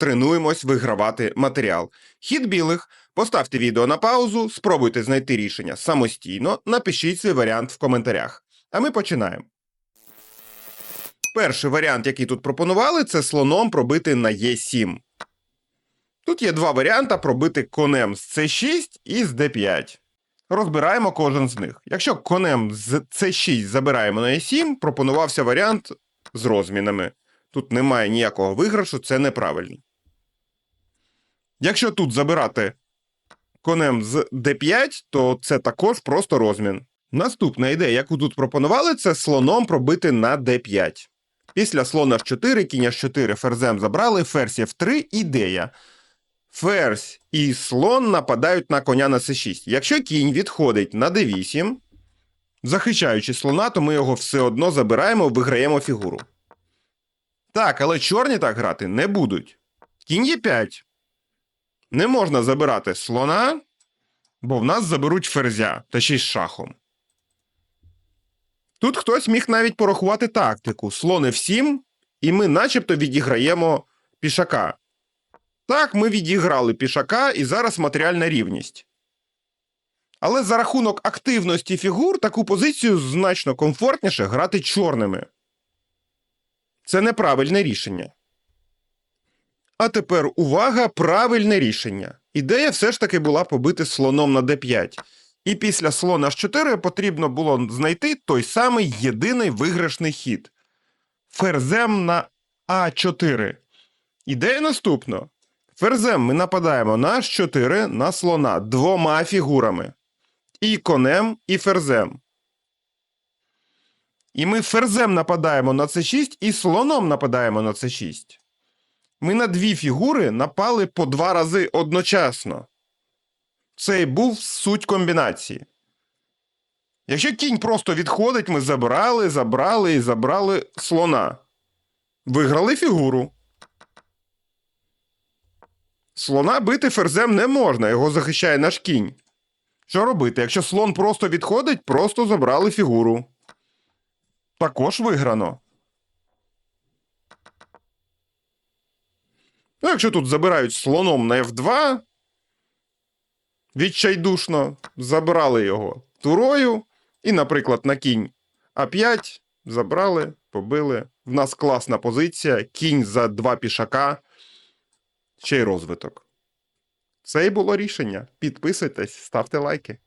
тренуємось вигравати матеріал. Хід білих. Поставте відео на паузу, спробуйте знайти рішення самостійно, напишіть свій варіант в коментарях. А ми починаємо. Перший варіант, який тут пропонували, це слоном пробити на Е7. Тут є два варіанти пробити конем з С6 і з Д5. Розбираємо кожен з них. Якщо конем з С6 забираємо на Е7, пропонувався варіант з розмінами. Тут немає ніякого виграшу, це неправильно. Якщо тут забирати конем з d5, то це також просто розмін. Наступна ідея, яку тут пропонували, це слоном пробити на d5. Після слона f4, кінь h4 ферзем забрали, ферзь f3 ідея. Ферзь і слон нападають на коня на c6. Якщо кінь відходить на d8, захищаючи слона, то ми його все одно забираємо, виграємо фігуру. Так, але чорні так грати не будуть. Кінь є 5. Не можна забирати слона, бо в нас заберуть ферзя та ще й з шахом. Тут хтось міг навіть порахувати тактику: слон F7, і ми начебто відіграємо пішака. Так, ми відіграли пішака, і зараз матеріальна рівність. Але за рахунок активності фігур таку позицію значно комфортніше грати чорними. Це неправильне рішення. А тепер увага, правильне рішення. Ідея все ж таки була побити слоном на d5. І після слона h4 потрібно було знайти той самий єдиний виграшний хід. Ферзем на А4. Ідея наступна. Ферзем ми нападаємо на h4 на слона двома фігурами. І конем, і ферзем. І ми ферзем нападаємо на c6 і слоном нападаємо на c6. Ми на дві фігури напали по два рази одночасно. Це і був суть комбінації. Якщо кінь просто відходить, ми забрали, забрали і забрали слона. Виграли фігуру. Слона бити ферзем не можна, його захищає наш кінь. Що робити? Якщо слон просто відходить, просто забрали фігуру. Також виграно. Ну, якщо тут забирають слоном на F2, відчайдушно забрали його турою, і, наприклад, на кінь А5 забрали, побили. В нас класна позиція, кінь за два пішака, ще й розвиток. Це і було рішення. Підписуйтесь, ставте лайки.